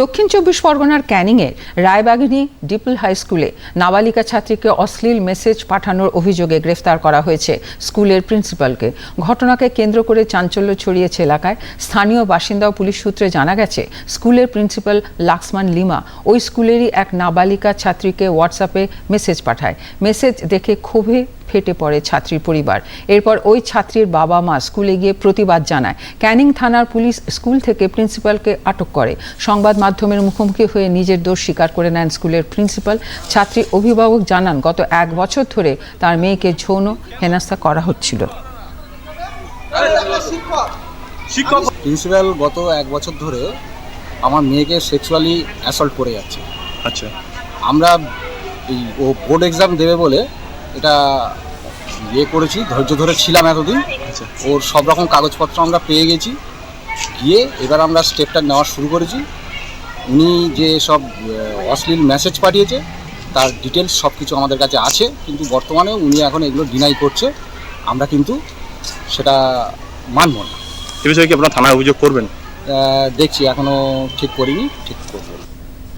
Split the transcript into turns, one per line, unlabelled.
দক্ষিণ চব্বিশ পরগনার ক্যানিংয়ের রায়বাগিনী ডিপল হাই স্কুলে নাবালিকা ছাত্রীকে অশ্লীল মেসেজ পাঠানোর অভিযোগে গ্রেফতার করা হয়েছে স্কুলের প্রিন্সিপালকে। ঘটনাকে কেন্দ্র করে চাঞ্চল্য ছড়িয়েছে এলাকায়। স্থানীয় বাসিন্দা ও পুলিশ সূত্রে জানা গেছে, স্কুলের প্রিন্সিপাল লাক্সমান লিমা ওই স্কুলেরই এক নাবালিকা ছাত্রীকে হোয়াটসঅ্যাপে মেসেজ পাঠায়। মেসেজ দেখে ক্ষোভে ফেটে পড়ে ছাত্রীর পরিবার। এরপর ওই ছাত্রীর বাবা মা স্কুলে গিয়ে প্রতিবাদ জানায়। ক্যানিং থানার পুলিশ স্কুল থেকে প্রিন্সিপালকে আটক করে। সংবাদ মাধ্যমের মুখোমুখি হয়ে নিজের দোষ স্বীকার করে নেন স্কুলের প্রিন্সিপাল। ছাত্রী অভিভাবক জানান গত এক বছর ধরে তার মেয়েকে যৌন হেনস্থা করা হচ্ছিল।
শিক্ষক।
প্রিন্সিপাল গত এক বছর ধরে আমার মেয়েকে সেক্সুয়ালি অ্যাসল্ট করে যাচ্ছে।
আচ্ছা।
আমরা এই ও বোর্ড এক্সাম দেবে বলে এটা ইয়ে করেছি ধৈর্য ধরে ছিলাম এতদিন।
আচ্ছা।
ওর সব রকম কাগজপত্র আমরা পেয়ে গেছি। গিয়ে এবার আমরা স্টেপটা নেওয়া শুরু করেছি। উনি যে সব অশ্লীল মেসেজ পাঠিয়েছে তার ডিটেলস সব কিছু আমাদের কাছে আছে কিন্তু বর্তমানে উনি এখন এগুলো ডিনাই করছে। আমরা কিন্তু সেটা মানব না।
এ বিষয়ে কি আপনার থানায় অভিযোগ করবেন?
দেখছি এখনও ঠিক করিনি ঠিক করব।